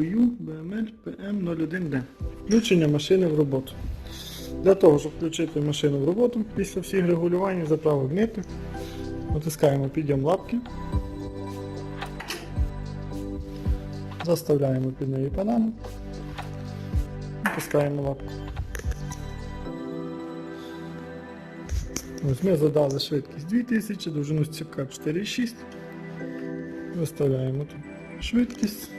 BML PM01D. Включення машини в роботу. Для того, щоб включити машину в роботу після всіх регулювань, заправок гнити, натискаємо підйом лапки. Заставляємо під неї панаму. Натискаємо лапку. Ось ми задали швидкість 2000, довжину стіпка 4,6. Виставляємо тут швидкість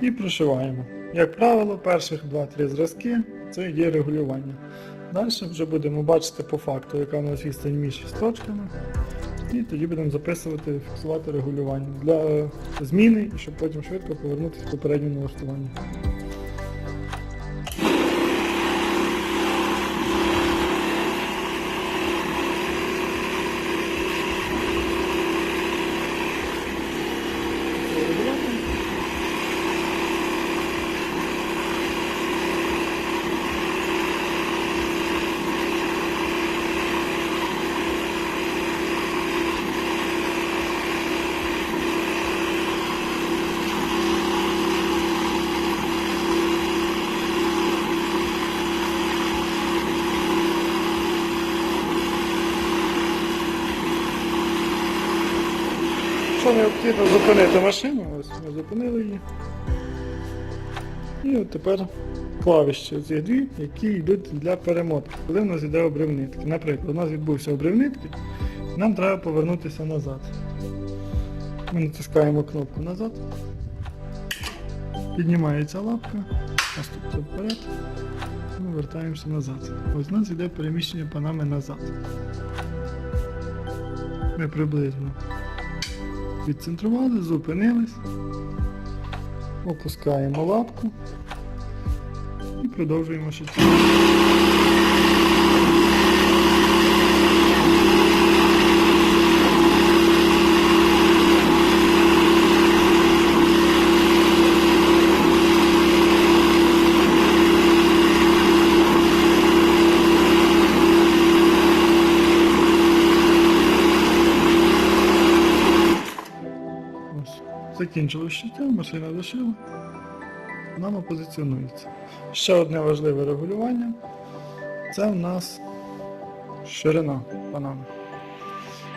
і прошиваємо. Як правило, перших 2-3 зразки це є регулювання. Далі вже будемо бачити по факту, яка у нас відстань між строчками. І тоді будемо записувати, фіксувати регулювання для е, зміни, щоб потім швидко повернутися в попереднє налаштування. Що необхідно зупинити машину, ось ми зупинили її. І от тепер клавіші ці дві, які йдуть для перемотки, коли в нас йде обрив нитки. Наприклад, у нас відбувся обрив нитки, нам треба повернутися назад. Ми натискаємо кнопку назад. Піднімається лапка, наступно вперед. Ми вертаємося назад. Ось у нас йде переміщення панами назад. Ми приблизно відцентрували, зупинились, опускаємо лапку і продовжуємо ще. Закінчили щиття, машина лишила. Вона позиціонується. Ще одне важливе регулювання. Це в нас ширина панами.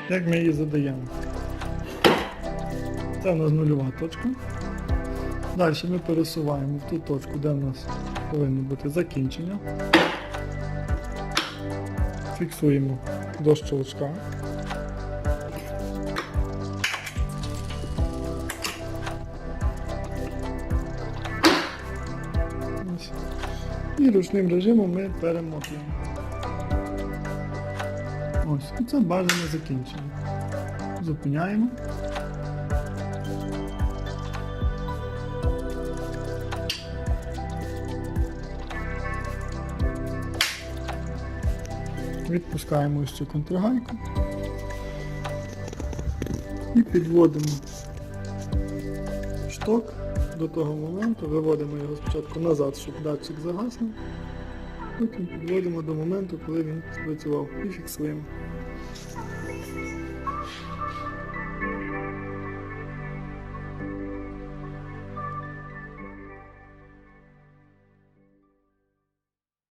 Як ми її задаємо? Це в нас нульова точка. Далі ми пересуваємо в ту точку, де в нас повинно бути закінчення. Фіксуємо до щелчка. І ручним режимом ми перемотуємо. Ось, і це бажане закінчення. Зупиняємо. Відпускаємо ось цю контргайку і підводимо шток до того моменту, виводимо його спочатку назад, щоб датчик загаснув. Потім підводимо до моменту, коли він спрацював і фіксуємо.